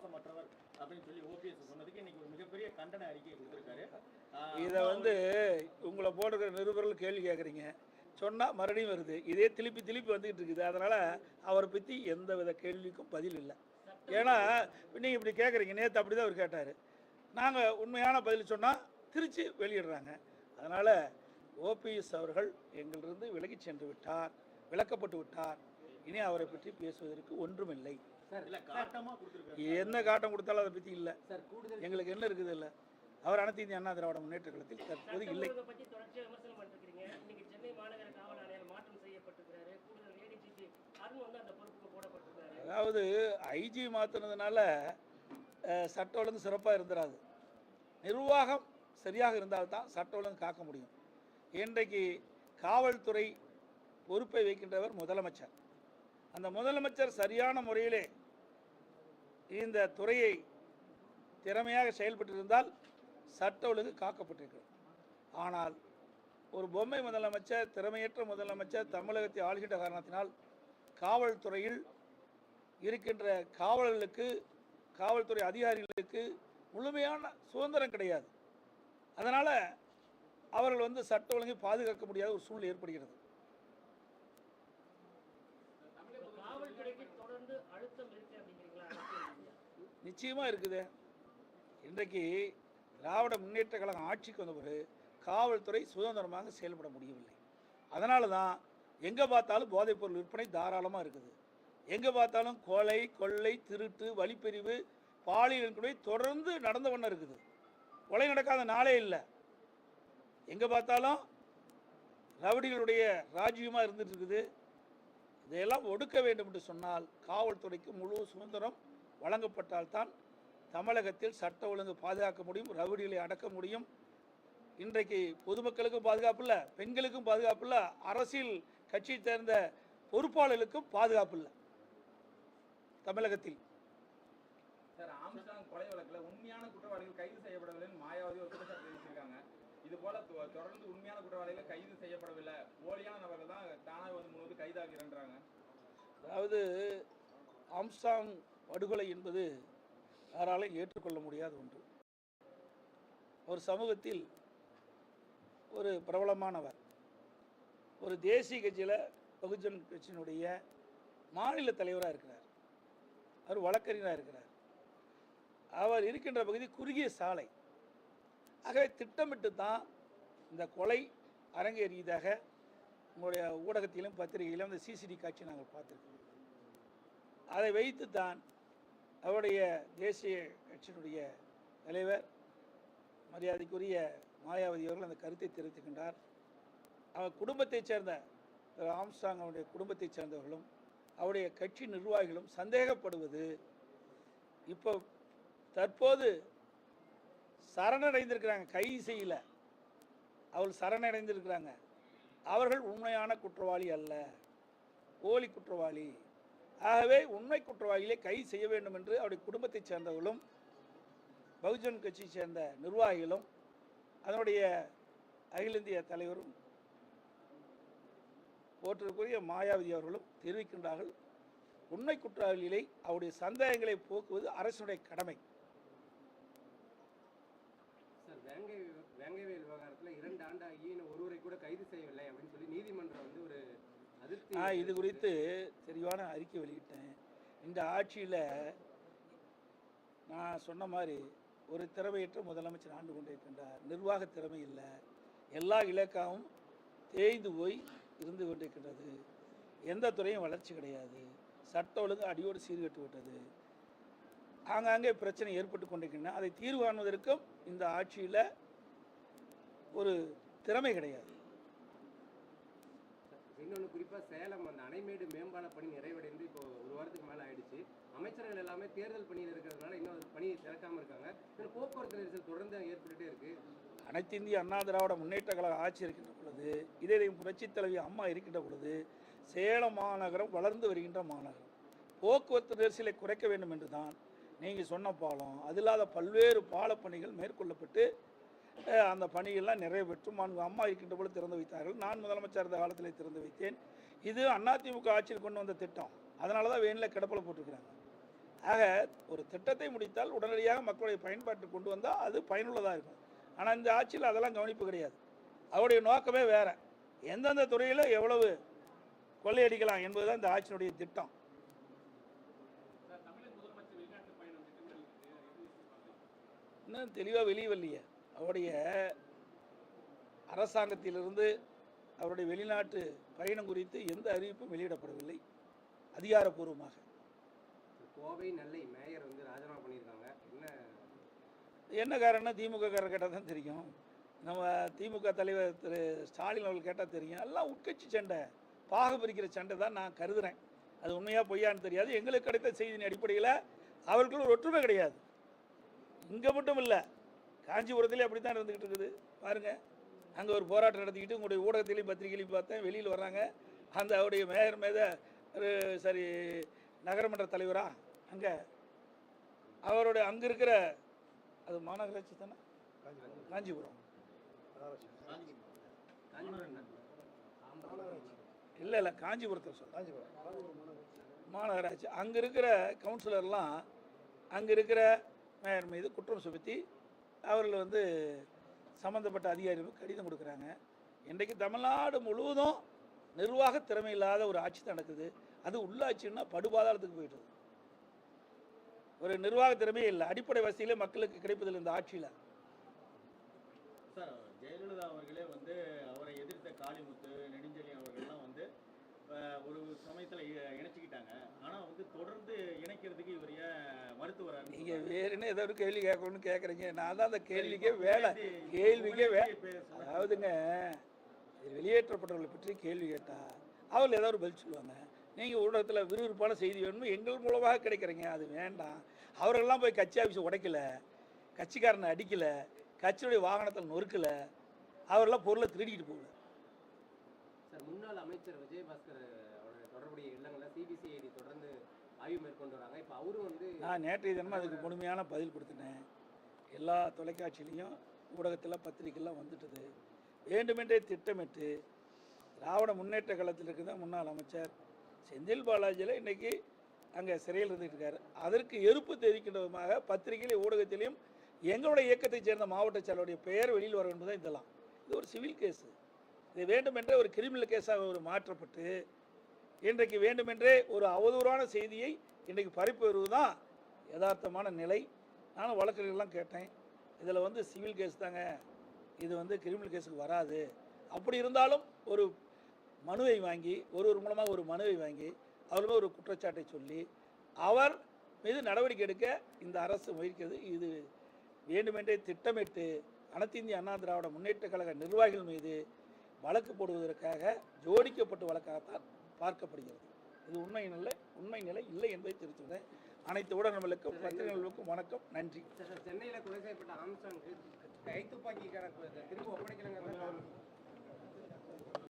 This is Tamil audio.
விசுவாசமற்றவர் அப்படின்னு சொல்லி ஓபிஎஸ் சொன்னதுக்கு இன்னைக்கு ஒரு மிகப்பெரிய கண்டன அறிக்கை கொடுத்திருக்காரு. இதை வந்து உங்களை போடுற நிருபர்கள் கேள்வி கேட்குறீங்க சொன்னால் மறுபடியும் வருது. இதே திருப்பி திருப்பி வந்துக்கிட்டு இருக்குது. அதனால் அவரை பற்றி எந்த வித கேள்விக்கும் பதில் இல்லை. ஏன்னா நீங்கள் இப்படி கேட்குறீங்க நேற்று அப்படி தான் அவர் கேட்டார். நாங்கள் உண்மையான பதில் சொன்னால் திருச்சி வெளியிடுறாங்க. அதனால் ஓபிஎஸ் அவர்கள் எங்களிலிருந்து விலகி சென்று விட்டார். விலக்கப்பட்டு விட்டார். இனி அவரை பற்றி பேசுவதற்கு ஒன்றுமில்லை. என்ன காட்டம் கொடுத்தாலும் அதை பற்றி இல்லை. எங்களுக்கு என்ன இருக்குது இல்லை? அவர் அனைத்து இந்திய அண்ணா திராவிட முன்னேற்ற கழகத்தில் தற்போது இல்லை. சட்டமன்றத்தை பத்தி தொடர்ச்சியா விமர்சனம் பண்ணிருக்கீங்க இன்னைக்கு சென்னை மாநகர காவல் ஆணையர் மாற்றம் செய்யப்பட்டிருக்கிறாரு. கூடுதல் ஏடிஜிபி அருண் வந்து அந்த பொறுப்புக்கு போடப்பட்டிருக்காரு. அதாவது ஐஜி மாற்றினதுனால சட்ட ஒழுங்கு சிறப்பாக இருந்துராது. நிர்வாகம் சரியாக இருந்தால்தான் சட்ட ஒழுங்கு காக்க முடியும். இன்றைக்கு காவல்துறை பொறுப்பை வைக்கின்றவர் முதலமைச்சர். அந்த முதலமைச்சர் சரியான முறையிலே இந்த துறையை திறமையாக செயல்பட்டிருந்தால் சட்ட ஒழுங்கு காக்கப்பட்டிருக்கிறது. ஆனால் ஒரு பொம்மை முதலமைச்சர் திறமையற்ற முதலமைச்சர் தமிழகத்தை ஆளுகின்ற காரணத்தினால் காவல்துறையில் இருக்கின்ற காவலர்களுக்கு காவல்துறை அதிகாரிகளுக்கு முழுமையான சுதந்திரம் கிடையாது. அதனால் அவர்கள் வந்து சட்ட ஒழுங்கை பாதுகாக்க முடியாத ஒரு சூழ்நிலை ஏற்படுகிறது காவல்துறைக்கு தொடர்ந்து அழுத்தம் இருக்கு அப்படிங்கிறீங்களா அரசியல் ரீதியா? நிச்சயமாக இருக்குது. இன்றைக்கு திராவிட முன்னேற்ற கழகம் ஆட்சிக்கு வந்த பிறகு காவல்துறை சுதந்திரமாக செயல்பட முடியவில்லை. அதனால தான் எங்கே பார்த்தாலும் போதைப்பொருள் விற்பனை தாராளமாக இருக்குது. எங்கே பார்த்தாலும் கொலை கொள்ளை திருட்டு வழிப்பறிவு பாலியல் கூட தொடர்ந்து நடந்த வண்ணம் இருக்குது. கொலை நடக்காத நாளே இல்லை. எங்கே பார்த்தாலும் ரவுடிகளுடைய ராஜ்யமாக இருந்துட்டு இருக்குது. இதையெல்லாம் ஒடுக்க வேண்டும் என்று சொன்னால் காவல்துறைக்கு முழு சுதந்திரம் வழங்கப்பட்டால்தான் தமிழகத்தில் சட்ட ஒழுங்கு பாதுகாக்க முடியும் ரவுடிகளை அடக்க முடியும். இன்றைக்கு பொதுமக்களுக்கும் பாதுகாப்பு இல்லை பெண்களுக்கும் பாதுகாப்பு இல்லை அரசியல் கட்சியை சேர்ந்த பொறுப்பாளர்களுக்கும் பாதுகாப்பு இல்லை தமிழகத்தில். கொலை வழக்குல உண்மையான குற்றவாளிகள் கைது செய்யப்படவில்லைன்னு மாயாவதி ஒரு குற்றச்சாட்டு தெரிவிச்சிருக்காங்க இது போல தொடர்ந்து உண்மையான குற்றவாளிகள் கைது செய்யப்படவில்லை. போலியான நபர்கள் தான் தானாக வந்து வந்து கைதாகிறாங்க அதாவது ஆம்ஸ்டாங் படுகொலை என்பது யாராலும் ஏற்றுக்கொள்ள முடியாத ஒன்று. ஒரு சமூகத்தில் ஒரு பிரபலமானவர் ஒரு தேசிய கட்சியில் பகுஜன் கட்சியினுடைய மாநில தலைவராக இருக்கிறார். அவர் வழக்கறிஞராக இருக்கிறார். அவர் இருக்கின்ற பகுதி குறுகிய சாலை. ஆகவே திட்டமிட்டு தான் இந்த கொலை அரங்கேறியதாக உங்களுடைய ஊடகத்திலும் பத்திரிகையிலும் அந்த சிசிடி காட்சி நாங்கள் பார்த்துருக்கோம் அதை வைத்து தான் அவருடைய தேசிய கட்சியினுடைய தலைவர் மரியாதைக்குரிய மாயாவதி அவர்கள் அந்த கருத்தை தெரிவித்துக்கின்றார். அவர் குடும்பத்தைச் சேர்ந்த திரு ஆம்ஸ்டாங் அவருடைய குடும்பத்தைச் சேர்ந்தவர்களும் அவருடைய கட்சி நிர்வாகிகளும் சந்தேகப்படுவது இப்போ தற்போது சரணடைந்திருக்கிறாங்க. கைது செய்யல அவள் சரணடைந்திருக்கிறாங்க. அவர்கள் உண்மையான குற்றவாளி அல்ல போலி குற்றவாளி. ஆகவே உண்மை குற்றவாளிகளை கைது செய்ய வேண்டும் என்று அவருடைய குடும்பத்தைச் சேர்ந்தவர்களும் பகுஜன் கட்சியை சேர்ந்த நிர்வாகிகளும் அதனுடைய அகில இந்திய தலைவரும் போற்றுக்குரிய மாயாவதி அவர்களும் தெரிவிக்கின்றார்கள். உண்மை குற்றவாளிகளை அவருடைய சந்தேகங்களை போக்குவது அரசினுடைய கடமை சார் வேங்கை வேங்கைவேல் விவகாரத்துல இரண்டு ஆண்டு ஆகி இன்னும் ஒருவரை கூட கைது செய்யவில்லை அப்படின்னு சொல்லி நீதிமன்றம் வந்து ஒரு அதிருப்தி நான் இது குறித்து தெளிவான அறிக்கை வெளியிட்டேன். இந்த ஆட்சியில் நான் சொன்ன மாதிரி ஒரு திறமையற்ற முதலமைச்சர் ஆண்டு கொண்டிருக்கின்றார். நிர்வாக திறமை இல்லை. எல்லா இலக்காவும் தேய்ந்து போய் இருந்து கொண்டிருக்கின்றது. எந்த துறையும் வளர்ச்சி கிடையாது. சட்ட ஒழுங்கு அடியோடு சீர்கட்டு விட்டது. ஆங்காங்கே பிரச்சனை ஏற்பட்டு கொண்டிருக்கின்றன. அதை தீர்வு காணுவதற்கும் இந்த ஆட்சியில் ஒரு திறமை கிடையாது. இன்னொன்று குறிப்பாக சேலம் அந்த அணைமேடு மேம்பால பணி நிறைவடைந்து இப்போ ஒரு வாரத்துக்கு மேலே ஆயிடுச்சு. அமைச்சர்கள் எல்லாமே தேர்தல் பணியில் இருக்கிறதுனால இன்னும் அது பணியை திறக்காமல் இருக்காங்க. இன்னும் போக்குவரத்து நெரிசல் தொடர்ந்து ஏற்பட்டுட்டே இருக்கு. அனைத்து இந்திய அண்ணா திராவிட முன்னேற்ற கழக ஆட்சி இருக்கின்ற பொழுது இதே புரட்சித் தலைவி அம்மா இருக்கின்ற பொழுது சேலம் மாநகரம் வளர்ந்து வருகின்ற மாநகரம். போக்குவரத்து நெரிசலை குறைக்க வேண்டும் என்று தான் நீங்கள் சொன்ன பாலம். அது இல்லாத பல்வேறு பால பணிகள் மேற்கொள்ளப்பட்டு அந்த பணியெல்லாம் நிறைவேற்றும். மாண்பு அம்மா இருக்கின்ற போல திறந்து வைத்தார்கள். நான் முதலமைச்சர் இருந்த காலத்தில் திறந்து வைத்தேன். இது அதிமுக ஆட்சியில் கொண்டு வந்த திட்டம். அதனால தான் வேனில் கிடப்பில் போட்டிருக்கிறாங்க. ஆக ஒரு திட்டத்தை முடித்தால் உடனடியாக மக்களுடைய பயன்பாட்டுக்கு கொண்டு வந்தால் அது பயனுள்ளதாக இருக்கும். ஆனால் இந்த ஆட்சியில் அதெல்லாம் கவனிப்பு கிடையாது. அவருடைய நோக்கமே வேற. எந்தெந்த துறையில் எவ்வளவு கொள்ளையடிக்கலாம் என்பது தான் இந்த ஆட்சியினுடைய திட்டம். இன்னும் தெளிவாக வெளியே வரலையே. அவருடைய அரசாங்கத்திலிருந்து அவருடைய வெளிநாட்டு பயணம் குறித்து எந்த அறிவிப்பும் வெளியிடப்படவில்லை. அதிகாரப்பூர்வமாக. கோவை நெல்லை மேயர் வந்து ராஜினாமா பண்ணியிருக்காங்க. என்ன? என்ன காரணம் திமுக காரர் கேட்டால் தான் தெரியும். நம்ம திமுக தலைவர் திரு ஸ்டாலின் அவர்கள் கேட்டால் தெரியும். எல்லாம் உட்கட்சி சண்டை. பாக பிரிக்கிற சண்டை தான் நான் கருதுறேன். அது உண்மையாக பொய்யான்னு தெரியாது. எங்களுக்கு கிடைத்த செய்தியின் அடிப்படையில் அவர்கள் ஒரு ஒற்றுமை கிடையாது. இங்கே மட்டும் இல்லை காஞ்சிபுரத்திலே அப்படி தான் இருந்துக்கிட்டு இருக்குது. பாருங்கள் அங்கே ஒரு போராட்டம் நடத்திக்கிட்டு உங்களுடைய ஊடகத்திலையும் பத்திரிகையிலையும் பார்த்தேன். வெளியில் வர்றாங்க. அந்த அவருடைய மேயர் மேத ஒரு சரி நகரமன்ற தலைவரா? அங்கே. அவருடைய அங்கே இருக்கிற அது மாநகராட்சி தானே? காஞ்சிபுரம். இல்லை இல்லை காஞ்சிபுரத்தில் காஞ்சிபுரம் மாநகராட்சி. அங்கே இருக்கிற கவுன்சிலர்லாம் அங்கே இருக்கிற மேயர் மீது குற்றம் சுமத்தி அவர்கள் வந்து சம்மந்தப்பட்ட அதிகாரிகளுக்கு கடிதம் கொடுக்குறாங்க. இன்றைக்கு தமிழ்நாடு முழுவதும் நிர்வாக திறமை இல்லாத ஒரு ஆட்சி தான் நடக்குது. அது உள்ளாட்சின்னா படுபாதாளத்துக்கு போயிடுது. ஒரு நிர்வாக திறமையே இல்லை. அடிப்படை வசதியிலே மக்களுக்கு கிடைப்பதில்லை இந்த ஆட்சியில். சார் ஜெயலலிதா அவர்களே வந்து அவரை எதிர்த்த காளிமுத்து நெடுஞ்செழியன் ஒரு சமயத்தில் இணைச்சிக்கிட்டாங்க. ஆனால் வந்து தொடர்ந்து இணைக்கிறதுக்கு இவர் ஏன் மறுத்து வராரு நீங்கள் வேறுன்னு ஏதோ ஒரு கேள்வி கேட்கணும்னு கேட்குறீங்க நான் தான் அந்த கேள்விக்கே வேலை. கேள்விக்கே வே அதாவதுங்க வெளியேற்றப்பட்டவர்களை பற்றி கேள்வி கேட்டால் அவர்கள் ஏதாவது ஒரு பதில் சொல்லுவாங்க. நீங்கள் ஊடகத்தில் விறுவிறுப்பான செய்தி வேணும்னு எங்கள் மூலமாக கிடைக்கிறீங்க. அது வேண்டாம். அவர்கள்லாம் போய் கட்சி ஆஃபீஸை உடைக்கல. கட்சிக்காரனை அடிக்கல. கட்சியுடைய வாகனத்தில் நொறுக்கல. அவரெல்லாம் பொருளை திருடிக்கிட்டு போகல. சார் முன்னாள் அமைச்சர் விஜயபாஸ்கர் அவருடைய தொடர்புடைய இல்லங்களில் சிபிசிஐடி தொடர்ந்து ஆய்வு மேற்கொண்டு வராங்க. இப்போ அவரும் வந்து நான் நேற்றைய தினமும் அதுக்கு முழுமையான பதில் கொடுத்துட்டேன். எல்லா தொலைக்காட்சியிலையும் ஊடகத்தில் பத்திரிக்கைலாம் வந்துட்டது. வேண்டுமென்றே திட்டமிட்டு திராவிட முன்னேற்ற காலத்தில் இருக்கிற முன்னாள் அமைச்சர் செந்தில் பாலாஜியில் இன்னைக்கு அங்கே சிறையில் இருந்துகிட்டு இருக்கார். அதற்கு எருப்பு தெரிவிக்கின்ற விதமாக பத்திரிகையிலும் ஊடகத்திலையும் எங்களுடைய இயக்கத்தைச் சேர்ந்த மாவட்ட செயலருடைய பெயர் வெளியில் வர வேண்டும் தான் இதெல்லாம். இது ஒரு சிவில் கேஸு. இது வேண்டுமென்றே ஒரு கிரிமினல் கேஸாக ஒரு மாற்றப்பட்டு இன்றைக்கு வேண்டுமென்றே ஒரு அவதூறான செய்தியை இன்றைக்கு பரப்பி வருவதுதான் யதார்த்தமான நிலை. நானும் வழக்கறிஞர்கள்லாம் கேட்டேன் இதில் வந்து சிவில் கேஸ் தாங்க இது வந்து கிரிமினல் கேஸுக்கு வராது. அப்படி இருந்தாலும் ஒரு மனுவை வாங்கி ஒருவர் மூலமாக ஒரு மனுவை வாங்கி அவருமே ஒரு குற்றச்சாட்டை சொல்லி அவர் மீது நடவடிக்கை எடுக்க இந்த அரசு முயற்கிறது இது வேண்டுமென்றே திட்டமிட்டு அனைத்து இந்திய அண்ணா திராவிட முன்னேற்ற கழக நிர்வாகிகள் மீது வழக்கு போடுவதற்காக ஜோடிக்கப்பட்ட வழக்காகத்தான் பார்க்கப்படுகிறது. இது உண்மை நிலை உண்மை நிலை இல்லை என்பதை தெரிவித்துள்ளேன் அனைத்து ஊடகங்களுக்கும் பத்திரிகைகளுக்கும் வணக்கம் நன்றி. சென்னையில் கொலை செய்யப்பட்ட ஆம்சாங்க்கு கைத்துப்பாக்கிக்கான திரும்ப ஒப்படைக்கலங்க